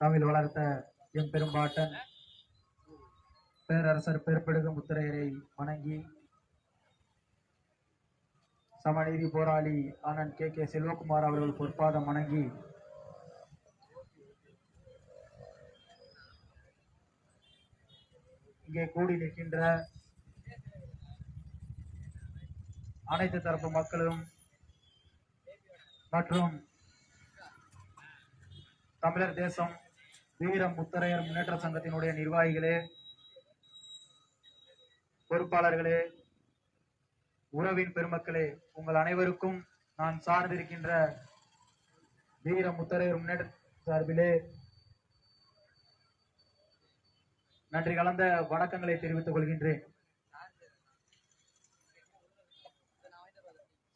தமிழ் வளர்த்த எம்பெரும்பாட்டன் பேரரசர் பெருப்பெடுகு முத்திரையரை வணங்கி சமநீதி போராளி அண்ணன் கே. கே. செல்வகுமார் அவர்கள் பொற்பாதம் வணங்கி இங்கே கூடி நிற்கின்ற அனைத்து தரப்பு மக்களும் மற்றும் தமிழர் தேசம் வீரம் முத்தரையர் முன்னேற்ற சங்கத்தினுடைய நிர்வாகிகளே பொறுப்பாளர்களே உறவின் பெருமக்களே உங்கள் அனைவருக்கும் நான் சார்ந்திருக்கின்ற வீர முத்தரையர் முன்னேற்ற சார்பிலே நன்றி கலந்த வணக்கங்களை தெரிவித்துக் கொள்கின்றேன்.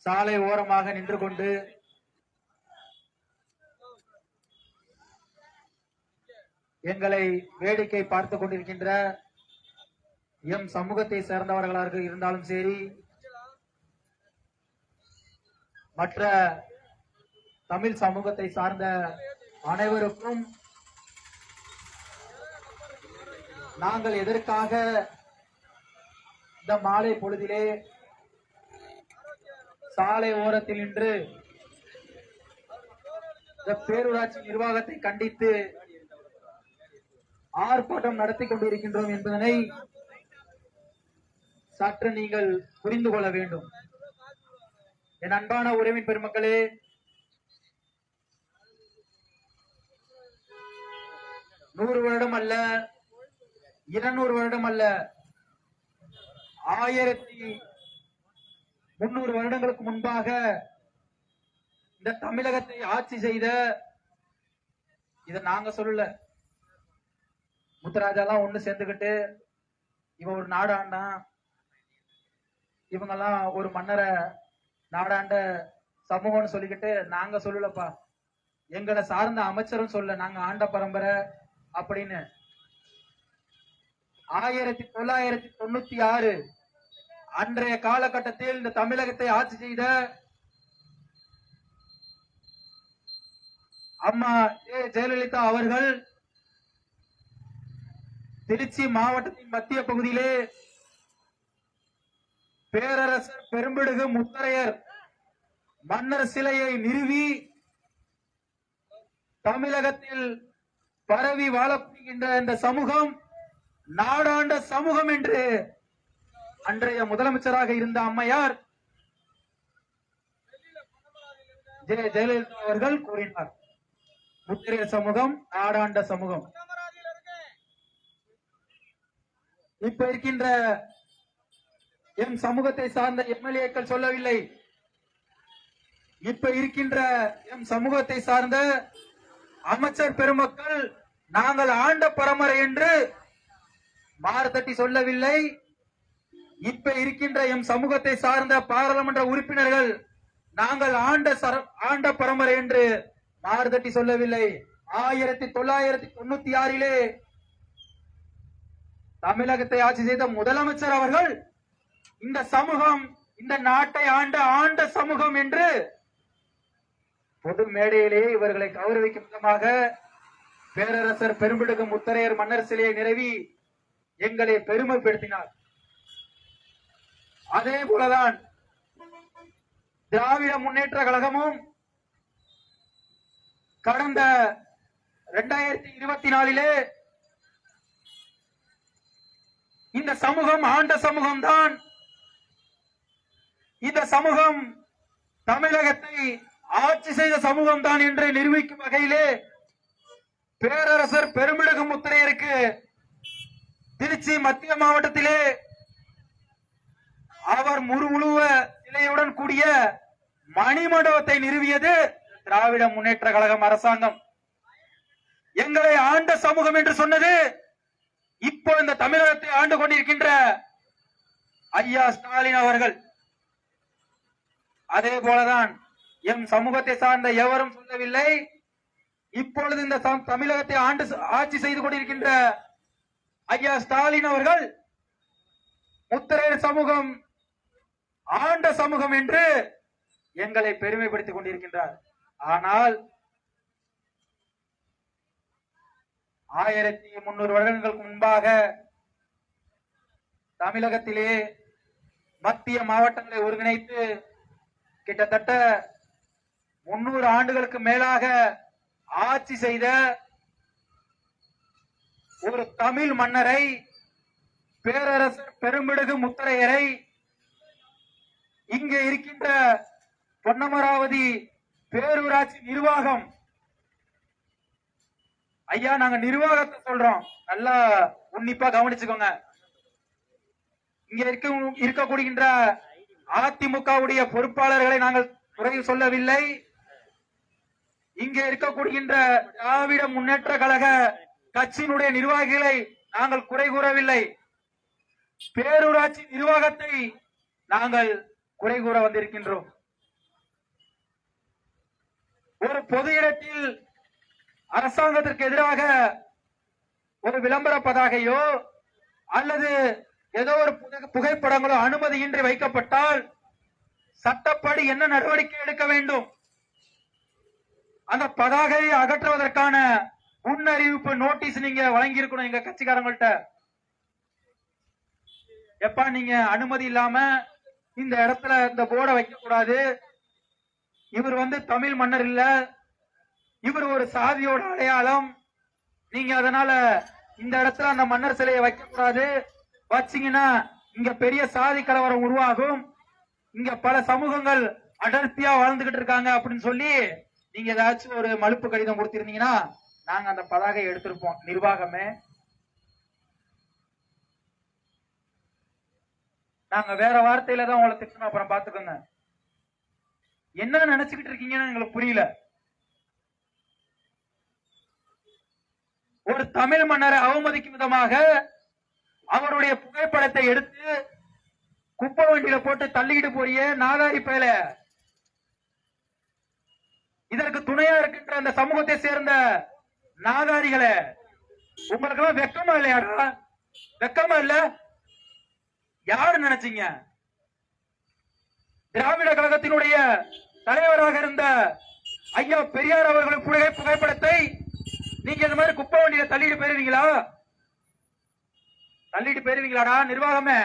சாலை ஓரமாக நின்று கொண்டு எங்களை வேடிக்கை பார்த்து கொண்டிருக்கின்ற எம் சமூகத்தை சேர்ந்தவர்களாக இருந்தாலும் சரி மற்ற தமிழ் சமூகத்தை சார்ந்த அனைவருக்கும் நாங்கள் எதற்காக இந்த மாலை பொழுதிலே சாலை ஓரத்தில் நின்று இந்த பேரூராட்சி நிர்வாகத்தை கண்டித்து ஆர்ப்பாட்டம் நடத்தி கொண்டிருக்கின்றோம் என்பதனை சற்று நீங்கள் புரிந்து கொள்ள வேண்டும். என் அன்பான உறவின் பெருமக்களே நூறு வருடம் அல்ல இருநூறு வருடம் அல்ல ஆயிரத்தி முன்னூறு வருடங்களுக்கு முன்பாக இந்த தமிழகத்தை ஆட்சி செய்த இதை நாங்க சொல்லல முத்துராஜாலாம் ஒண்ணு சேர்ந்துக்கிட்டு இவன் ஒரு நாடாண்டான். இவங்கெல்லாம் ஒரு மன்னரை நாடாண்ட சமூகம்னு சொல்லிக்கிட்டு நாங்க சொல்லலப்பா. எங்களை சார்ந்த அமைச்சரும் சொல்ல நாங்க ஆண்ட பரம்பரை அப்படின்னு. ஆயிரத்தி தொள்ளாயிரத்தி தொண்ணூத்தி ஆறு அன்றைய காலகட்டத்தில் இந்த தமிழகத்தை ஆட்சி செய்த அம்மா ஏ ஜெயலலிதா அவர்கள் திருச்சி மாவட்டத்தின் மத்திய பகுதியிலே பேரரசர் பெரும்பிடுகு முத்தரையர் மன்னர் சிலையை நிறுவி தமிழகத்தில் பரவி வாழப்படுகின்ற இந்த சமூகம் நாடாண்ட சமூகம் என்று அன்றைய முதலமைச்சராக இருந்த அம்மையார் ஜெய ஜெயலலிதா அவர்கள் கூறினார். முத்திரையர் சமூகம் நாடாண்ட சமூகம். இப்ப இருக்கின்ற எம் சமூகத்தை சார்ந்த எம்எல்ஏக்கள் சொல்லவில்லை. இப்ப இருக்கின்ற எம் சமூகத்தை சார்ந்த அமைச்சர் பெருமக்கள் நாங்கள் ஆண்ட பரம்பரை என்று மாறுதட்டி சொல்லவில்லை. இப்ப இருக்கின்ற எம் சமூகத்தை சார்ந்த பாராளுமன்ற உறுப்பினர்கள் நாங்கள் ஆண்ட சர- ஆண்ட பரம்பரை என்று மாறுதட்டி சொல்லவில்லை. ஆயிரத்தி தொள்ளாயிரத்தி தொண்ணூத்தி ஆறிலே தமிழகத்தை ஆட்சி செய்த முதலமைச்சர் அவர்கள் இந்த சமூகம் இந்த நாட்டை ஆண்ட ஆண்ட சமூகம் என்று பொது மேடையிலேயே இவர்களை கௌரவிக்கும் விதமாக பேரரசர் பெரும்பிடுகு முத்தரையர் மன்னர் சிலையை நிறுவி எங்களை பெருமைப்படுத்தினார். அதே போலதான் திராவிட முன்னேற்ற கழகமும் கடந்த இரண்டாயிரத்தி இருபத்தி நாலிலே இந்த சமூகம் ஆண்ட சமூகம் தான் இந்த சமூகம் தமிழகத்தை ஆட்சி செய்த சமூகம் தான் என்று நிரூபிக்கும் வகையிலே பேரரசர் பெருமிழகு முத்திரையருக்கு திருச்சி மத்திய மாவட்டத்திலே அவர் முருவுழுவ சிலையுடன் கூடிய மணிமண்டபத்தை நிறுவியது திராவிட முன்னேற்ற கழகம் அரசாங்கம். எங்களை ஆண்ட சமூகம் என்று சொன்னது இப்போ இந்த தமிழகத்தை ஆண்டு கொண்டிருக்கின்ற ஐயா ஸ்டாலின் அவர்கள். அதே போலதான் எம் சமூகத்தை சார்ந்த எவரும் சொல்லவில்லை. இப்பொழுது இந்த சம்- தமிழகத்தை ஆண்டு ஆட்சி செய்து கொண்டிருக்கின்ற ஐயா ஸ்டாலின் அவர்கள் முத்திரையர் சமூகம் ஆண்ட சமூகம் என்று எங்களை பெருமைப்படுத்திக் கொண்டிருக்கின்றார். ஆனால் ஆயிரத்தி முன்னூறு வருடங்களுக்கு முன்பாக தமிழகத்திலே மத்திய மாவட்டங்களை ஒருங்கிணைத்து கிட்டத்தட்ட முன்னூறு ஆண்டுகளுக்கு மேலாக ஆட்சி செய்த ஒரு தமிழ் மன்னரை பேரரசர் பெரும்பிடுகு முத்தரையரை இங்கே இருக்கின்ற பொன்னமராவதி பேரூராட்சி நிர்வாகம் ஐயா நாங்க நிர்வாகத்தை சொல்றோம். நல்லா உன்னிப்பா கவனிச்சுக்கோங்க. இங்க இருக்க இருக்கக்கூடிகின்ற அதிமுகவுடைய பொறுப்பாளர்களை நாங்கள் குறை சொல்லவில்லை. இங்கே இருக்கக்கூடிகின்ற திராவிட முன்னேற்ற கழக கட்சியினுடைய நிர்வாகிகளை நாங்கள் குறை கூறவில்லை. பேரூராட்சி நிர்வாகத்தை நாங்கள் குறை கூற வந்திருக்கின்றோம். ஒரு பொது இடத்தில் அரசாங்கத்திற்கு எதிராக ஒரு விளம்பர பதாகையோ அல்லது ஏதோ ஒரு புகைப்படங்களோ அனுமதியின்றி வைக்கப்பட்டால் சட்டப்படி என்ன நடவடிக்கை எடுக்க வேண்டும்? அந்த பதாகையை அகற்றுவதற்கான முன்னறிவிப்பு நோட்டீஸ் நீங்க வழங்கியிருக்கணும் எங்க கட்சிக்காரங்கள்ட்ட. எப்பா நீங்க அனுமதி இல்லாம இந்த இடத்துல இந்த போர்டை வைக்க கூடாது இவர் வந்து தமிழ் மன்னர் இல்ல. இவர் ஒரு சாதியோட அடையாளம். நீங்க அதனால இந்த இடத்துல அந்த மன்னர் சிலையை வைக்க கூடாது வச்சீங்கன்னா இங்க பெரிய சாதி கலவரம் உருவாகும். இங்க பல சமூகங்கள் அடர்த்தியா வாழ்ந்துகிட்டு இருக்காங்க அப்படின்னு சொல்லி நீங்க ஏதாச்சும் ஒரு மலுப்பு கடிதம் கொடுத்திருந்தீங்கன்னா நாங்க அந்த பதாகை எடுத்திருப்போம். நிர்வாகமே. நாங்க வேற வார்த்தையில தான் உங்களை திட்டணும். அப்புறம் பாத்துக்கோங்க என்ன நினைச்சுக்கிட்டு இருக்கீங்கன்னு எங்களுக்கு புரியல. ஒரு தமிழ் மன்னரை அவமதிக்கும் விதமாக அவருடைய புகைப்படத்தை எடுத்து குப்பை வண்டியில போட்டு தள்ளிக்கிட்டு போறிய நாதாரி பயல. இதற்கு துணையா இருக்கின்ற அந்த சமூகத்தை சேர்ந்த நாதாரிகளை உங்களுக்கு எல்லாம் வெக்கமா இல்லையாடா? வெக்கமா இல்ல? யாரு நினைச்சீங்க? திராவிட கழகத்தினுடைய தலைவராக இருந்த ஐயா பெரியார் அவர்களின் புகைப்படத்தை நீங்க இந்த மாதிரி குப்பை வண்டியில தள்ளிட்டு போயிருவீங்களா? தள்ளிட்டு போயிருவீங்களாடா நிர்வாகமே?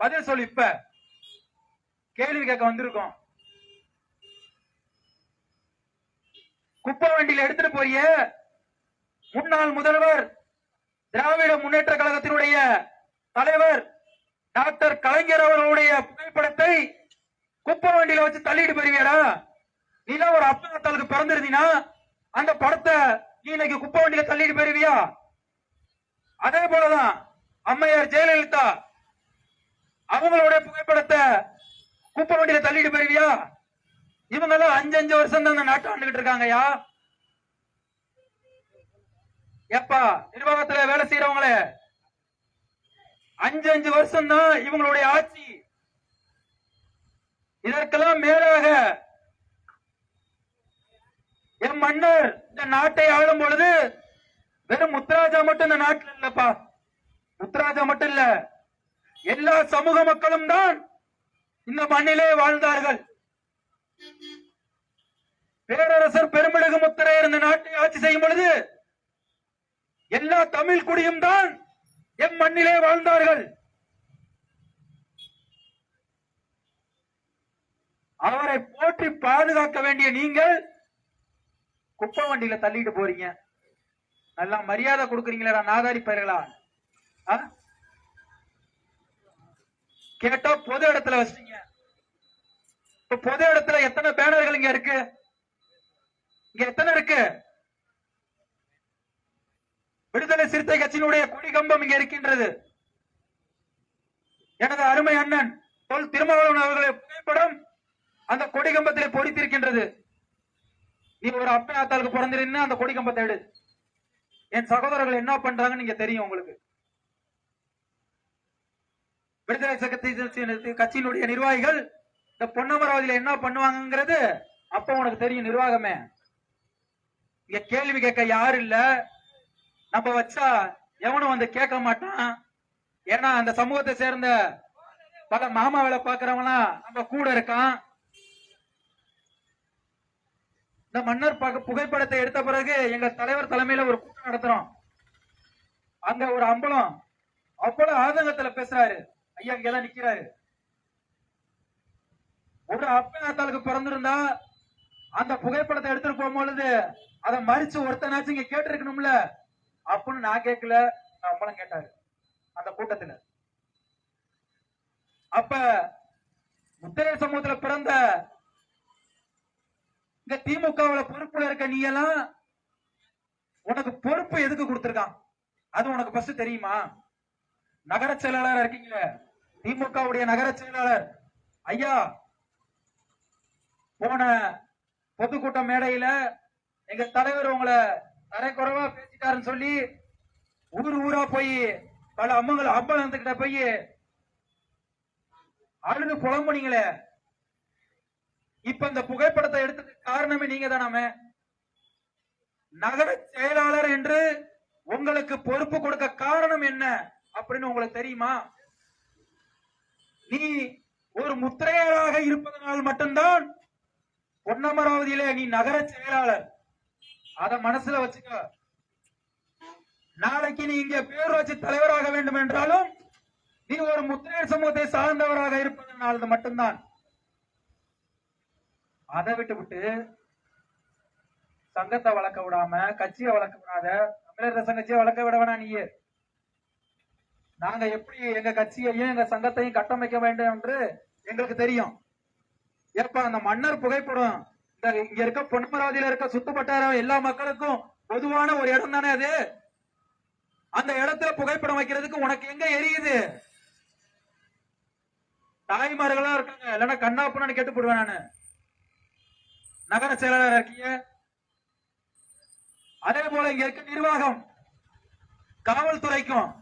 பதில் சொல்லு இப்ப. கேள்வி கேட்க வந்திருக்கோம். குப்பை வண்டியில எடுத்துட்டு போய் முன்னாள் முதல்வர் திராவிட முன்னேற்ற கழகத்தினுடைய தலைவர் டாக்டர் கலைஞர் அவர்களுடைய புகைப்படத்தை குப்பை வண்டியில வச்சு தள்ளிட்டு போயிருவியடா? நீலாம் ஒரு அப்பத்தாளுக்கு பிறந்திருந்தீனா அந்த படத்தை நீ இன்னைக்கு குப்பை வண்டியில தள்ளிட்டு போயிருவியா? அதே போலதான் அம்மையார் ஜெயலலிதா அவங்களுடைய புகைப்படத்தை குப்பை வண்டியில தள்ளிட்டு போயிருவியா? இவங்க எல்லாம் அஞ்சு அஞ்சு வருஷம் தான் அந்த நாட்டை ஆண்டுகிட்டு இருக்காங்கயா எப்பா நிர்வாகத்துல வேலை செய்யறவங்களே அஞ்சு அஞ்சு வருஷம் தான் இவங்களுடைய ஆட்சி. இதற்கெல்லாம் மேலாக என் மன்னர் இந்த நாட்டை ஆளும் பொழுது வெறும் முத்துராஜா மட்டும் இந்த நாட்டில் இல்லப்பா. முத்துராஜா மட்டும் இல்ல. எல்லா சமூக மக்களும் தான் இந்த மண்ணிலே வாழ்ந்தார்கள். பேரரசர் பெருமிழகு முத்திரையர் இந்த நாட்டை ஆட்சி செய்யும் பொழுது எல்லா தமிழ் குடியும் தான் எம் மண்ணிலே வாழ்ந்தார்கள். அவரை போற்றி பாதுகாக்க வேண்டிய நீங்கள் குப்பை வண்டியில தள்ளிட்டு போறீங்க. நல்லா மரியாதை கொடுக்குறீங்களா நாதாரி பயிர்களா? ஆ? கேட்டா பொது இடத்துல வச்சிட்டீங்க. இப்ப பொது இடத்துல எத்தனை பேனர்கள் இங்க இருக்கு? இங்க எத்தனை இருக்கு? விடுதலை சிறுத்தை கட்சியினுடைய கொடி கம்பம் இங்க இருக்கின்றது. எனது அருமை அண்ணன் தொல் திருமாவளவன் அவர்களை புகைப்படம் அந்த கொடி கம்பத்திலே பொறித்திருக்கின்றது. நீ ஒரு அப்பா ஆத்தாளுக்கு பிறந்திருந்தா அந்த கொடி கம்பத்தை எடு என் சகோதரர்கள் என்ன பண்றாங்கன்னு நீங்க தெரியும் உங்களுக்கு. விடுதலை சக்தி கட்சியினுடைய நிர்வாகிகள் இந்த பொன்னமராவதியில என்ன பண்ணுவாங்கங்கிறது அப்ப உனக்கு தெரியும் நிர்வாகமே. இங்க கேள்வி கேட்க யாரு இல்ல. நம்ம வச்சா எவனும் வந்து கேட்க மாட்டான். ஏன்னா அந்த சமூகத்தை சேர்ந்த பல மாமா வேலை பாக்குறவங்களாம் நம்ம கூட இருக்கான். இந்த மன்னர் புகைப்படத்தை எடுத்த பிறகு எங்க தலைவர் தலைமையில ஒரு கூட்டம் நடத்துறோம். அங்க ஒரு அம்பலம். அவ்வளவு ஆதங்கத்துல பேசுறாரு. ஐயா இங்கதான் நிக்கிறாரு. ஒரு அப்பனாத்தாளுக்கு பிறந்திருந்தா அந்த புகைப்படத்தை எடுத்துட்டு போகும்பொழுது அதை மறிச்சு ஒருத்தனாச்சும் இங்க கேட்டிருக்கணும்ல? அப்படின்னு நான் கேட்கல. அம்பலம் கேட்டாரு. அந்த கூட்டத்துல. அப்ப முத்திரை சமூகத்துல பிறந்த இந்த திமுகவுல பொறுப்புல இருக்க நீ எல்லாம் உனக்கு பொறுப்பு எதுக்கு கொடுத்திருக்கான்? அது உனக்கு ஃபர்ஸ்ட் தெரியுமா? நகர செயலாளர் இருக்கீங்களே திமுகவுடைய நகர செயலாளர். ஐயா போன பொதுக்கூட்ட மேடையில எங்க தலைவர் உங்களை தரைக்குறவா பேசிட்டாருன்னு சொல்லி ஊர் ஊரா போய் பல அம்மங்கள் அம்பலத்துக்கிட்ட போய் அழுது புலம்புனீங்களே. இப்ப இந்த புகைப்படத்தை எடுத்ததுக்கு காரணமே நீங்க தானாமே நகர செயலாளர் என்று உங்களுக்கு பொறுப்பு கொடுக்க காரணம் என்ன அப்படின்னு உங்களுக்கு தெரியுமா? நீ ஒரு முத்திரையராக இருப்பதனால் மட்டும்தான் பொன்னமராவதியிலே நீ நகர செயலாளர். அத மனசுல வச்சுக்க. நாளைக்கு நீ இங்க பேரூராட்சி தலைவராக வேண்டும் என்றாலும் நீ ஒரு முத்திரையர் சமூகத்தை சார்ந்தவராக இருப்பதனால் மட்டும்தான். அதை விட்டு விட்டு சங்கத்தை வளர்க்க விடாம கட்சியை வளர்க்க விடாத தமிழர் சங்கச்சியை வளர்க்க விட வேணா நீயே. நாங்க எப்படி எங்க கட்சியையும் எங்க சங்கத்தையும் கட்டமைக்க வேண்டும் என்று எங்களுக்கு தெரியும். ஏப்பா அந்த மன்னர் புகைப்படம் இந்த இங்க இருக்க பொன்னமராவதியில இருக்க சுத்துப்பட்டார எல்லா மக்களுக்கும் பொதுவான ஒரு இடம் தானே அது? அந்த இடத்துல புகைப்படம் வைக்கிறதுக்கு உனக்கு எங்க எரியுது? தாய்மார்களா இருக்காங்க. இல்லைன்னா கண்ணாப்புன்னு கேட்டு போடுவேன் நானு. நகர செயலாளர் இருக்கீங்க? அதே போல இங்க இருக்க நிர்வாகம் காவல்துறைக்கும்.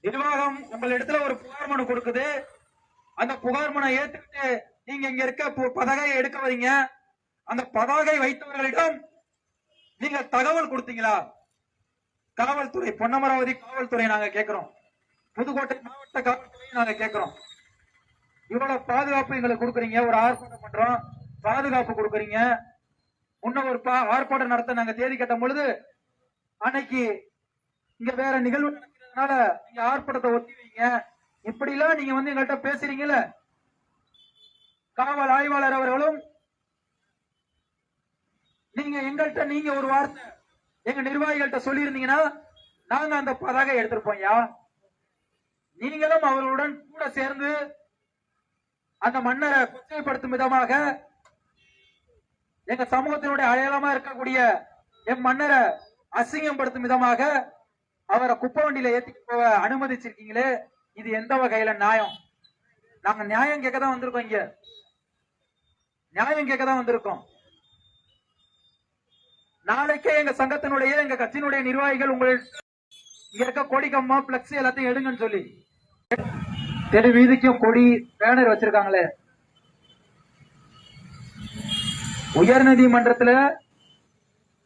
நிர்வாகம் உங்கள் இடத்துல ஒரு புகார் மனு கொடுக்குது. அந்த புகார் மனை ஏத்துக்கிட்டு நீங்க இங்க இருக்க பு- எடுக்க வரீங்க அந்த பதாகை வைத்தவர்களிடம் நீங்க தகவல் கொடுத்தீங்களா? காவல்துறை பொன்னமராவதி காவல்துறை நாங்க கேட்கிறோம் புதுக்கோட்டை மாவட்ட காவல்துறையை நாங்க கேட்கிறோம் இவ்வளவு பாதுகாப்பு எங்களுக்கு கொடுக்குறீங்க. ஒரு ஆர்ப்பாட்டம் பண்றோம். பாதுகாப்பு கொடுக்குறீங்க. முன்ன ஒரு பா- ஆர்ப்பாட்டம் நடத்த நாங்க தேதி கட்டும் பொழுது அன்னைக்கு இங்க வேற நிகழ்வு நடக்கிறதுனால நீங்க ஆர்ப்பாட்டத்தை ஒத்தி வைங்க. இப்படி எல்லாம் நீங்க வந்து எங்கள்கிட்ட பேசுறீங்கல்ல? காவல் ஆய்வாளர் அவர்களும் நீங்க எங்கள்கிட்ட நீங்க ஒரு வார்த்தை எங்க நிர்வாகிகள்கிட்ட சொல்லியிருந்தீங்கன்னா நாங்க அந்த பதாகை எடுத்திருப்போம்யா நீங்களும் அவர்களுடன் கூட சேர்ந்து அந்த மன்னரை கொச்சைப்படுத்தும் விதமாக எங்க சமூகத்தினுடைய அடையாளமா இருக்கக்கூடிய என் மன்னரை அசிங்கப்படுத்தும் விதமாக அவரை குப்பை வண்டியில ஏத்திட்டு போக அனுமதிச்சிருக்கீங்களே இது எந்த வகையில நியாயம்? நாங்க நியாயம் கேட்க தான் வந்திருக்கோம் இங்க. நியாயம் கேட்க தான் வந்திருக்கோம். நாளைக்கே எங்க சங்கத்தினுடைய எங்க கட்சியினுடைய நிர்வாகிகள் உங்கள் இங்க இருக்க கொடி கம்மா பிளக்ஸ் எல்லாத்தையும் எடுங்கன்னு சொல்லி. தெரு வீதிக்கும் கொடி பேனர் வச்சிருக்காங்களே. உயர் நீதிமன்றத்துல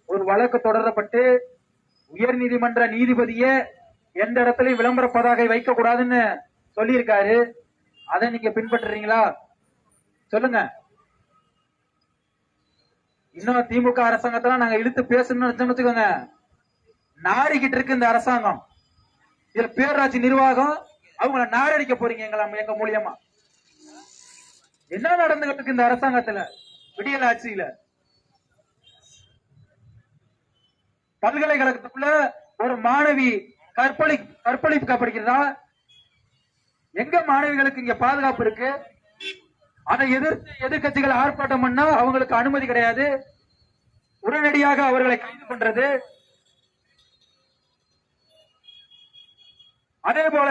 ஒரு வழக்கு தொடரப்பட்டு உயர் நீதிமன்ற நீதிபதியே எந்த இடத்துலயும் விளம்பர பதாகை வைக்க கூடாதுன்னு சொல்லியிருக்காரு. அதை நீங்க பின்பற்றுறீங்களா? சொல்லுங்க. இன்னும் திமுக அரசாங்கத்தெல்லாம் நாங்க இழுத்து பேசணும்னு வச்சுக்கோங்க. நாடிக்கிட்டு இருக்கு இந்த அரசாங்கம். இதுல பேரூராட்சி நிர்வாகம் அவங்கள நாடடிக்க போறீங்க எங்க மூலியமா. என்ன நடந்துகிட்டு இருக்கு இந்த அரசாங்கத்துல? விடியல் ஆட்சியில பல்கலைக்கழகத்துக்குள்ள ஒரு மாணவி கற்பழி கற்பழிக்கப்படுகிறதா? எங்க மாணவிகளுக்கு இங்க பாதுகாப்பு இருக்கு? அதை எதிர்த்து எதிர்கட்சிகள் ஆர்ப்பாட்டம் பண்ணா அவங்களுக்கு அனுமதி கிடையாது. உடனடியாக அவர்களை கைது பண்றது. அதே போல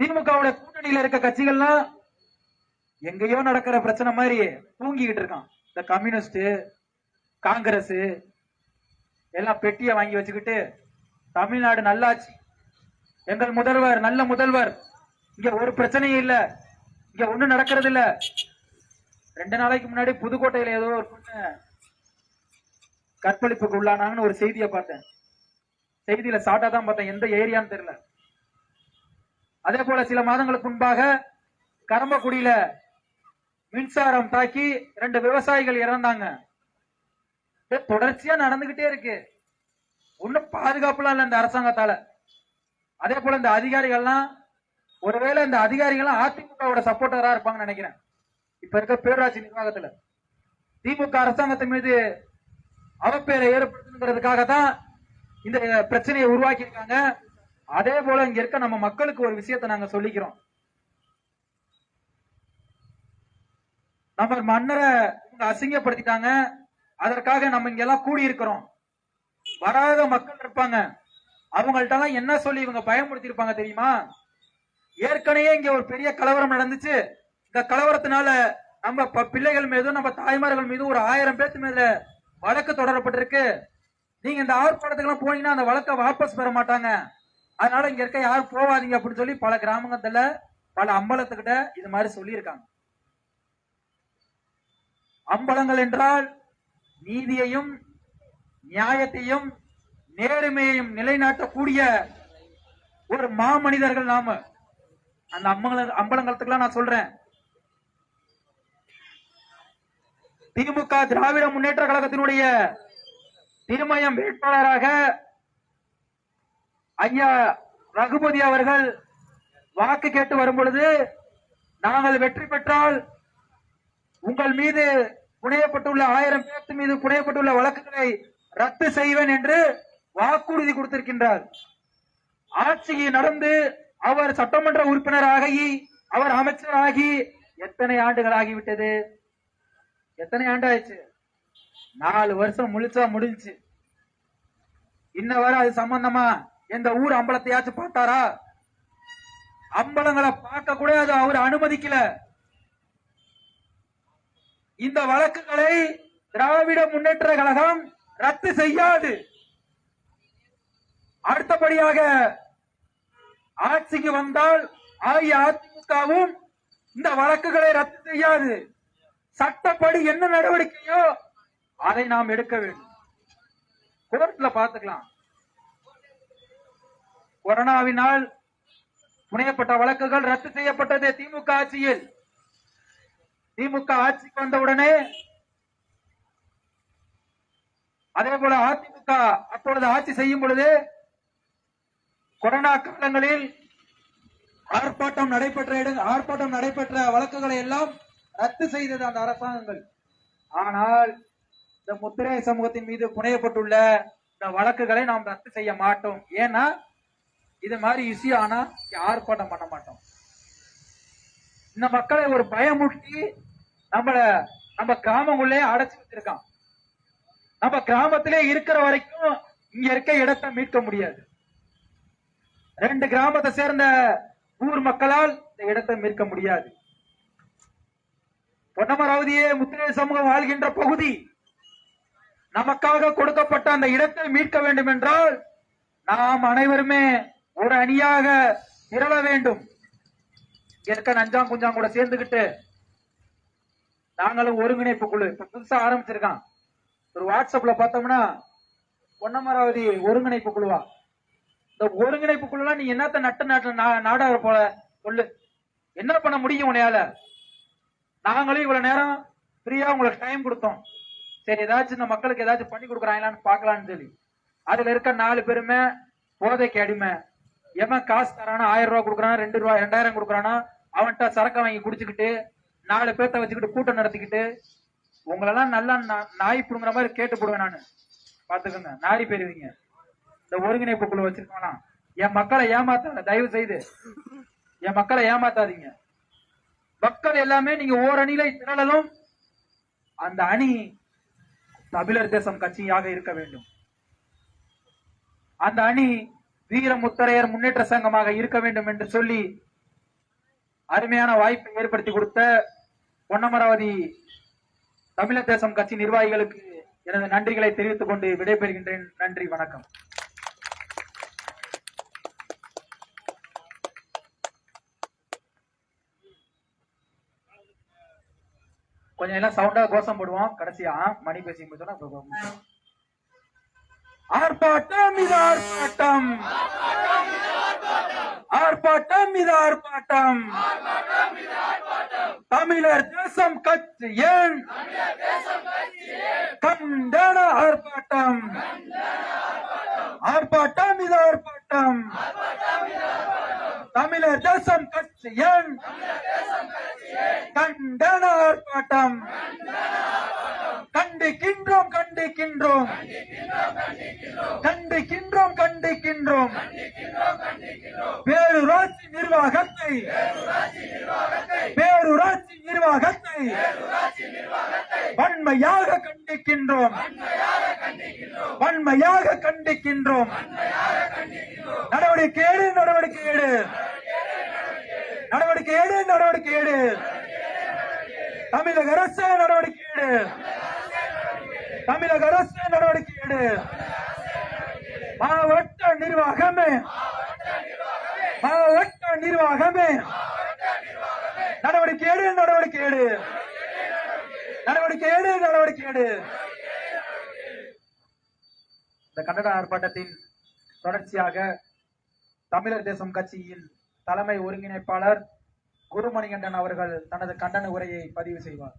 திமுகவுடைய கூட்டணியில இருக்க கட்சிகள்லாம் எங்கேயோ நடக்கிற பிரச்சனை மாதிரி தூங்கிக்கிட்டு இருக்கான். இந்த கம்யூனிஸ்ட் காங்கிரஸ் எல்லாம் பெட்டியை வாங்கி வச்சுக்கிட்டு தமிழ்நாடு நல்லாச்சு. எங்கள் முதல்வர் நல்ல முதல்வர். இங்க ஒரு பிரச்சனையும் இல்ல. இங்க ஒண்ணும் நடக்கிறது இல்ல. ரெண்டு நாளைக்கு முன்னாடி புதுக்கோட்டையில ஏதோ ஒரு பொண்ணு கற்பழிப்புக்கு உள்ளானாங்கன்னு ஒரு செய்தியை பார்த்தேன். செய்தியில சாட்டா தான் பார்த்தேன். எந்த ஏரியான்னு தெரியல. அதே போல சில மாதங்களுக்கு முன்பாக கரம்பக்குடியில மின்சாரம் தாக்கி ரெண்டு விவசாயிகள் இறந்தாங்க. தொடர்ச்சியா நடந்துகிட்டே இருக்கு. ஒன்னும் பாதுகாப்புலாம் இல்லை இந்த அரசாங்கத்தால. அதே போல இந்த அதிகாரிகள்லாம் ஒருவேளை இந்த அதிகாரிகள்லாம் அதிமுகவோட சப்போர்ட்டரா இருப்பாங்கன்னு நினைக்கிறேன். இப்ப இருக்க பேரூராட்சி நிர்வாகத்துல. திமுக அரசாங்கத்தின் மீது அவப்பேரை ஏற்படுத்துங்கிறதுக்காக தான் இந்த பிரச்சனையை உருவாக்கி இருக்காங்க அதே போல இங்க இருக்க நம்ம மக்களுக்கு ஒரு விஷயத்தை நாங்க சொல்லிக்கிறோம். நம்ம மன்னரை இவங்க அசிங்கப்படுத்திட்டாங்க. அதற்காக நம்ம இங்க எல்லாம் கூடி இருக்கிறோம் வராத மக்கள் இருப்பாங்க. அவங்கள்ட்ட எல்லாம் என்ன சொல்லி இவங்க பயன்படுத்தியிருப்பாங்க தெரியுமா? ஏற்கனவே இங்க ஒரு பெரிய கலவரம் நடந்துச்சு. இந்த கலவரத்தினால நம்ம ப- பிள்ளைகள் மீதும் நம்ம தாய்மார்கள் மீதும் ஒரு ஆயிரம் பேர்த்து மேல வழக்கு தொடரப்பட்டிருக்கு. நீங்க இந்த ஆர்ப்பாட்டத்துக்கெல்லாம் போனீங்கன்னா அந்த வழக்கை வாபஸ் பெற மாட்டாங்க. அதனால இங்க இருக்க யாரும் போவாதீங்க அப்படின்னு சொல்லி பல கிராமங்கத்துல பல அம்பலத்துக்கிட்ட இது மாதிரி சொல்லியிருக்காங்க. அம்பலங்கள் என்றால் நீதியையும் நியாயத்தையும் நேர்மையையும் நிலைநாட்டக்கூடிய ஒரு மாமனிதர்கள் நாம. அந்த அம்மங்கள அம்பலங்கலத்துக்குலாம் நான் சொல்றேன். திமுக திராவிட முன்னேற்ற கழகத்தினுடைய திருமயம் வேட்பாளராக ஐயா ரகுபதி அவர்கள் வாக்கு கேட்டு வரும் பொழுது நாங்கள் வெற்றி பெற்றால் உங்கள் மீது புனையப்பட்டுள்ள ஆயிரம் பேர்த்து மீது புனையப்பட்டுள்ள வழக்குகளை ரத்து செய்வேன் என்று வாக்குறுதி கொடுத்திருக்கின்றார். ஆட்சியை நடந்து அவர் சட்டமன்ற உறுப்பினராகி அவர் அமைச்சராகி எத்தனை ஆண்டுகள் ஆகிவிட்டது? எத்தனை ஆண்டு ஆயிடுச்சு நாலு வருஷம் முழிச்சா முடிஞ்சு. இன்ன வரை அது சம்பந்தமா எந்த ஊர் அம்பலத்தையாச்சும் பார்த்தாரா? அம்பலங்களை பார்க்க கூட அது அவர் அனுமதிக்கல. இந்த வழக்குகளை திராவிட முன்னேற்ற கழகம் ரத்து செய்யாது. அடுத்தபடியாக ஆட்சிக்கு வந்தால் அஇஅதிமுகவும் இந்த வழக்குகளை ரத்து செய்யாது. சட்டப்படி என்ன நடவடிக்கையோ அதை நாம் எடுக்க வேண்டும். கோர்ட்ல பாத்துக்கலாம் கொரோனாவினால் முனையப்பட்ட வழக்குகள் ரத்து செய்யப்பட்டது திமுக ஆட்சியில். திமுக ஆட்சிக்கு வந்தவுடனே அதே போல அதிமுக அப்பொழுது ஆட்சி செய்யும் பொழுது கொரோனா காலங்களில் ஆர்ப்பாட்டம் நடைபெற்ற இடங்கள் ஆர்ப்பாட்டம் நடைபெற்ற வழக்குகளை எல்லாம் ரத்து செய்தது அந்த அரசாங்கங்கள். ஆனால் இந்த முத்திரை சமூகத்தின் மீது புனையப்பட்டுள்ள இந்த வழக்குகளை நாம் ரத்து செய்ய மாட்டோம். ஏன்னா இது மாதிரி இஷ்யூ ஆனா ஆர்ப்பாட்டம் பண்ண மாட்டோம். இந்த மக்களை ஒரு பயமுட்டி நம்மள நம்ம கிராமங்களுள்ளே அடைச்சு வச்சிருக்கான். நம்ம கிராமத்திலே இருக்கிற வரைக்கும் இங்க இருக்க இடத்தை மீட்க முடியாது. ரெண்டு கிராமத்தை சேர்ந்த ஊர் மக்களால் இந்த இடத்தை மீட்க முடியாது. பொன்னமராவதியே முத்திரை சமூகம் வாழ்கின்ற பகுதி நமக்காக கொடுக்கப்பட்ட அந்த இடத்தை மீட்க வேண்டும் என்றால் நாம் அனைவருமே ஒரு அணியாக திரள வேண்டும். இங்க இருக்க நஞ்சாம் குஞ்சாம் கூட சேர்ந்துகிட்டு நாங்களும் ஒருங்கிணைப்பு குழு. இப்ப புதுசா ஆரம்பிச்சிருக்கான். ஒரு வாட்ஸ்அப்ல பார்த்தோம்னா பொன்னமராவதி ஒருங்கிணைப்பு குழுவா? இந்த ஒருங்கிணைப்பு குழுலாம் நீ என்னத்த நட்ட நாட்டு நா- போல? சொல்லு. என்ன பண்ண முடியும் உன்னையால? நாங்களும் இவ்வளவு நேரம் ஃப்ரீயா உங்களுக்கு டைம் கொடுத்தோம். சரி ஏதாச்சும் இந்த மக்களுக்கு ஏதாச்சும் பண்ணி கொடுக்குறாங்களான்னு பார்க்கலாம்னு சொல்லி. அதுல இருக்க நாலு பேருமே போதைக்கு அடிமை. எவன் காசு தரானா ஆயிரம் ரூபாய் கொடுக்குறான் ரெண்டு ரூபாய் ரெண்டாயிரம் கொடுக்குறானா அவன்கிட்ட சரக்கு வாங்கி குடிச்சுக்கிட்டு நாலு பேர்த்த வச்சுக்கிட்டு கூட்டம் நடத்திக்கிட்டு உங்களெல்லாம் நல்லா நாய் புடுங்குற மாதிரி கேட்டு போடுவேன் நானு. பாத்துக்கோங்க நாரி பெறுவீங்க இந்த ஒருங்கிணைப்பு குழு வச்சிருக்கோம்னா என் மக்களை ஏமாத்தாங்க தயவு செய்து என் மக்களை ஏமாத்தாதீங்க. மக்கள் எல்லாமே நீங்க ஓரணியில திரளலும் அந்த அணி தமிழர் தேசம் கட்சியாக இருக்க வேண்டும். அந்த அணி வீரமுத்தரையர் முன்னேற்ற சங்கமாக இருக்க வேண்டும் என்று சொல்லி அருமையான வாய்ப்பை ஏற்படுத்தி கொடுத்த பொன்னமராவதி தமிழர் தேசம் கட்சி நிர்வாகிகளுக்கு எனது நன்றிகளை தெரிவித்துக் கொண்டு விடைபெறுகின்றேன். நன்றி வணக்கம். கொஞ்சம் எல்லாம் சவுண்டா கோஷம் போடுவோம். கடைசியா மணி பேசி முடிச்சோன்னா அப்புறம் ஆர்ப்பாட்டம் இது ஆர்ப்பாட்டம். ஆர்ப்பாட்டம் இது ஆர்ப்பாட்டம். தமிழர் தேசம் கட்சி ஏன் கண்டன ஆர்ப்பாட்டம். ஆர்ப்பாட்டம் இது ஆர்ப்பாட்டம். தமிழர் தேசம் கட்சி ஏன் கண்டன ஆர்ப்பாட்டம். கண்டிக்கின்றோம் கண்டிக்கின்றோம். கண்டிக்கின்றோம் கண்டிக்கின்றோம். பேரூராட்சி நிர்வாகத்தை. பேரூராட்சி நிர்வாகத்தை. வன்மையாக கண்டிக்கின்றோம். வன்மையாக கண்டிக்கின்றோம். நடவடிக்கை ஏடு நடவடிக்கை எடு. நடவடிக்கை ஏடு நடவடிக்கை எடு. தமிழக அரசு நடவடிக்கை எடு. தமிழக அரசு நடவடிக்கை எடு? மாவட்ட நிர்வாகமே. மாவட்ட நிர்வாகமே. நடவடிக்கை எடு நடவடிக்கை எடு. நடவடிக்கை எடு நடவடிக்கை எடு. இந்த கண்டன ஆர்ப்பாட்டத்தின் தொடர்ச்சியாக தமிழர் தேசம் கட்சியின் தலைமை ஒருங்கிணைப்பாளர் குருமணிகண்டன் அவர்கள் தனது கண்டன உரையை பதிவு செய்வார்.